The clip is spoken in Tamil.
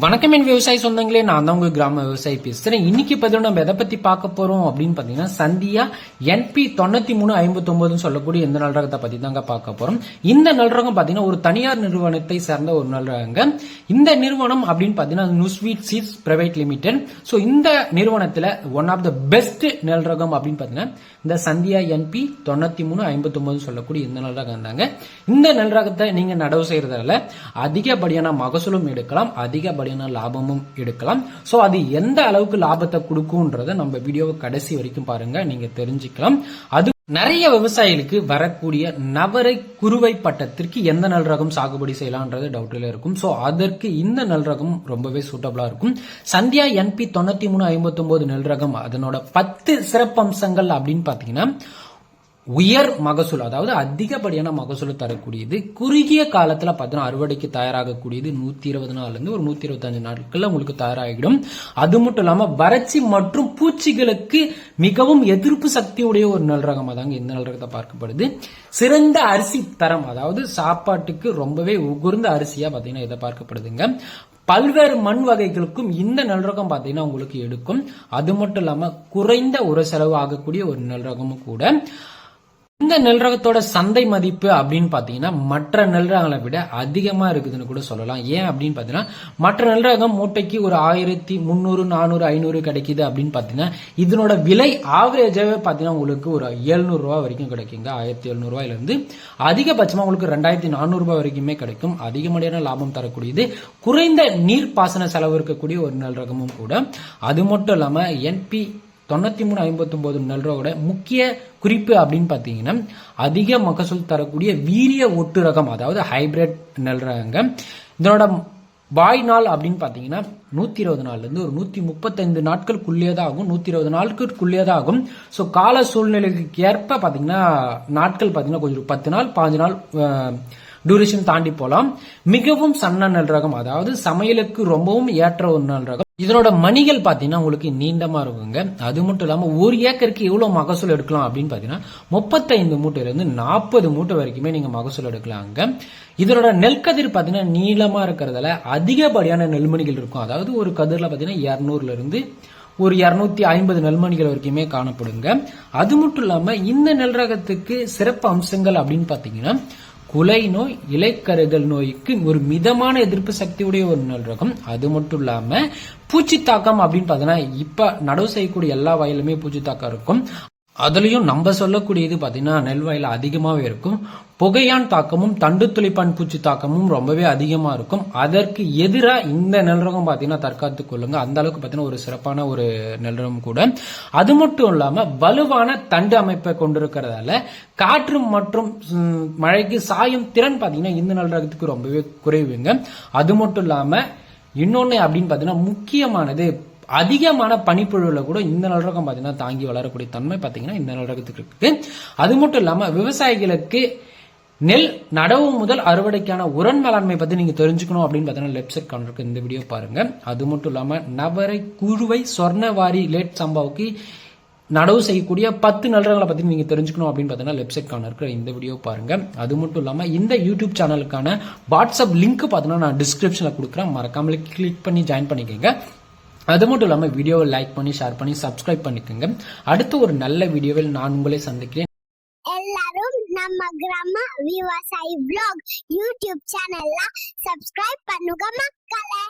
வணக்கம் என் விவசாய சொந்தங்களே. நான் தான் உங்க கிராம விவசாயி பேசுறேன். இன்னைக்கு பதில் நம்ம எதை பத்தி பார்க்க போறோம் அப்படின்னு பாத்தீங்கன்னா சந்தியா என்பி தொண்ணூத்தி மூணு ஐம்பத்தி ஒன்பதுன்னு சொல்லக்கூடிய இந்த நல்ரகத்தை பத்தி தாங்க பார்க்க போறோம். இந்த நல்ரகம் பாத்தீங்கன்னா ஒரு தனியார் நிறுவனத்தை சேர்ந்த ஒரு நல்ரகங்க. இந்த நிறுவனம் அப்படின்னு பாத்தீங்கன்னா Nuziveedu seeds private limited so இந்த நிறுவனத்துல ஒன் ஆஃப் த பெஸ்ட் நல்ரகம் அப்படின்னு பாத்தீங்கன்னா இந்த சந்தியா என்பி தொண்ணூத்தி மூணு ஐம்பத்தி ஒன்பது சொல்லக்கூடிய இந்த நல்ரகம் தாங்க. இந்த நல்ரகத்தை நீங்க நடவு செய்யறதால அதிகப்படியான மகசூலும் எடுக்கலாம் அதிகப்படியான லாபமும் எடுக்கலாம். ஸோ அது எந்த அளவுக்கு லாபத்தை கொடுக்கும்ன்றத நம்ம வீடியோவை கடைசி வரைக்கும் பாருங்க. நீங்க தெரிஞ்சுக்கலாம். அது நிறைய விவசாயிகளுக்கு வரக்கூடிய நவரை குறுவை பட்டத்திற்கு எந்த நல் ரகம் சாகுபடி செய்யலாம்ன்றது டவுட்ல இருக்கும். ஸோ அதற்கு இந்த நல் ரகம் ரொம்பவே சூட்டபிளா இருக்கும். சந்தியா என்பி தொண்ணூத்தி மூணு ஐம்பத்தி ஒன்பது நெல் ரகம் அதனோட பத்து சிறப்பம்சங்கள் அப்படின்னு பாத்தீங்கன்னா உயர் மகசூல் அதாவது அதிகப்படியான மகசூலை தரக்கூடியது குறுகிய காலத்தில் பார்த்தீங்கன்னா அறுவடைக்கு தயாராகக்கூடியது நூற்றி இருபது நாள்லேருந்து ஒரு நூற்றி இருபத்தஞ்சு நாட்களில் உங்களுக்கு தயாராகிடும். அது மட்டும் இல்லாமல் வறட்சி மற்றும் பூச்சிகளுக்கு மிகவும் எதிர்ப்பு சக்தி உடைய ஒரு நல் ரகமாக தாங்க இந்த நல் ரகத்தை பார்க்கப்படுது. சிறந்த அரிசி தரம் அதாவது சாப்பாட்டுக்கு ரொம்பவே உகுர்ந்த அரிசியாக பார்த்தீங்கன்னா இதை பார்க்கப்படுதுங்க. பல்வேறு மண் வகைகளுக்கும் இந்த நல் ரகம் உங்களுக்கு எடுக்கும். அது மட்டும் இல்லாமல் குறைந்த ஒரு செலவு ஆகக்கூடிய ஒரு நல் ரகமும் கூட. இந்த நெல் ரகத்தோட சந்தை மதிப்பு அப்படின்னு பாத்தீங்கன்னா மற்ற நெல் ரகங்களை விட அதிகமா இருக்குதுன்னு கூட சொல்லலாம். ஏன் அப்படின்னு பாத்தீங்கன்னா மற்ற நெல் ரகம் மூட்டைக்கு ஒரு ஆயிரத்தி முந்நூறு நானூறு ஐநூறு கிடைக்குது அப்படின்னு பாத்தீங்கன்னா இதனோட விலை ஆவரேஜாவே பாத்தீங்கன்னா உங்களுக்கு ஒரு எழுநூறு வரைக்கும் கிடைக்குங்க. ஆயிரத்தி எழுநூறு ரூபாயில இருந்து அதிகபட்சமா உங்களுக்கு ரெண்டாயிரத்தி நானூறு ரூபாய் வரைக்குமே கிடைக்கும். அதிகமடியான லாபம் தரக்கூடியது. குறைந்த நீர் பாசன செலவு இருக்கக்கூடிய ஒரு நெல் ரகமும் கூட. அது மட்டும் இல்லாம என்பி தொண்ணூத்தி மூணு ஐம்பத்தி ஒன்பது நெல்ரோட முக்கிய குறிப்பு அப்படின்னு பார்த்தீங்கன்னா அதிக மகசூல் தரக்கூடிய வீரிய ஒட்டு ரகம் அதாவது ஹைபிரிட் நெல் ரகங்க இதனோட வாய் நாள் அப்படின்னு பார்த்தீங்கன்னா நூற்றி இருபது நாள்ல இருந்து ஒரு நூற்றி முப்பத்தைந்து நாட்களுக்குள்ளேயே தான் ஆகும். நூற்றி இருபது நாட்களுக்குள்ளேயே தான் ஆகும் ஸோ கால சூழ்நிலைக்கு ஏற்ப பார்த்தீங்கன்னா நாட்கள் பார்த்தீங்கன்னா கொஞ்சம் பத்து நாள் பாஞ்சு நாள் டூரேஷன் தாண்டி போலாம். மிகவும் சன்ன நல் ரகம் அதாவது சமையலுக்கு ரொம்பவும் ஏற்ற ஒரு நல் ரகம். இதனோட மணிகள் பாத்தீங்கன்னா உங்களுக்கு நீண்டமா இருக்குங்க. அது மட்டும் இல்லாம ஒரு ஏக்கருக்கு எவ்வளவு மகசூல் எடுக்கலாம் அப்படின்னு பாத்தீங்கன்னா முப்பத்தைந்து மூட்டையில இருந்து நாற்பது மூட்டை வரைக்குமே நீங்க மகசூல் எடுக்கலாங்க. இதனோட நெல்கதிர் பாத்தீங்கன்னா நீளமா இருக்கிறதால அதிகப்படியான நெல்மணிகள் இருக்கும். அதாவது ஒரு கதிர்ல பாத்தீங்கன்னா இருநூறுல இருந்து ஒரு இருநூத்தி ஐம்பது நெல்மணிகள் வரைக்குமே காணப்படுங்க. அது மட்டும் இல்லாம இந்த நெல் ரகத்துக்கு சிறப்பு அம்சங்கள் அப்படின்னு பாத்தீங்கன்னா குலை நோய் இலைக்கருகள் நோய்க்கு ஒரு மிதமான எதிர்ப்பு சக்தியுடைய ஒரு நல்ரகம் அது மட்டும் இல்லாம பூச்சி தாக்கம் அப்படின்னு பார்த்தீங்கன்னா இப்ப நடவு செய்யக்கூடிய எல்லா வயலுமே பூச்சி தாக்கம் இருக்கும். அதுலேயும் நம்ம சொல்லக்கூடியது பார்த்தீங்கன்னா நெல் வயல அதிகமாகவே இருக்கும். புகையான் தாக்கமும் தண்டு துளிப்பான் பூச்சி தாக்கமும் ரொம்பவே அதிகமாக இருக்கும். அதற்கு எதிராக இந்த நெல் ரகம் தற்காத்து கொள்ளுங்க. அந்த அளவுக்கு பார்த்தீங்கன்னா ஒரு சிறப்பான ஒரு நெல் ரகம் கூட. அது மட்டும் இல்லாமல் வலுவான தண்டு அமைப்பை கொண்டிருக்கிறதால காற்று மற்றும் மழைக்கு சாயும் திறன் பார்த்தீங்கன்னா இந்த நெல் ரகத்துக்கு ரொம்பவே குறைவுங்க. அது மட்டும் இல்லாமல் இன்னொன்று அப்படின்னு பார்த்தீங்கன்னா முக்கியமானது அதிகமான பனிப்பொழிவில் கூட இந்த நல்லரகம் பார்த்தீங்கன்னா பாத்தீங்கன்னா தாங்கி வளரக்கூடிய தன்மை பார்த்தீங்கன்னா இந்த நல்லரகத்துக்கு இருக்கு. அது மட்டும் இல்லாம விவசாயிகளுக்கு நெல் நடவு முதல் அறுவடைக்கான உரன் மேலாண்மை பத்தி நீங்க தெரிஞ்சுக்கணும் அப்படின்னு பார்த்தீங்கன்னா லெப்ட் சைட் கார்னருக்கு இந்த வீடியோ பாருங்க. அது மட்டும் இல்லாமல் நவரை குழுவை சொர்ணவாரி லேட் சம்பாவுக்கு நடவு செய்யக்கூடிய பத்து நல்றங்களை பத்தி நீங்க தெரிஞ்சுக்கணும் அப்படின்னு பார்த்தீங்கன்னா வெப்சைட் சைட் இருக்கிற இந்த வீடியோ பாருங்க. அது மட்டும் இல்லாமல் இந்த யூடியூப் சேனலுக்கான வாட்ஸ்அப் லிங்க் பார்த்தீங்கன்னா நான் டிஸ்கிரிப்ஷன்ல கொடுக்குறேன். மறக்காமல் கிளிக் பண்ணி ஜாயின் பண்ணிக்கோங்க. அது மட்டும் இல்லாம வீடியோவை லைக் பண்ணி ஷேர் பண்ணி சப்ஸ்கிரைப் பண்ணிக்கோங்க. அடுத்து ஒரு நல்ல வீடியோவில் நான் உங்களை சந்திக்கிறேன். எல்லாரும் நம்ம கிராம விவசாயி பிளாக் யூடியூப் சேனல்ல சப்ஸ்கிரைப் பண்ணுங்க மக்களே.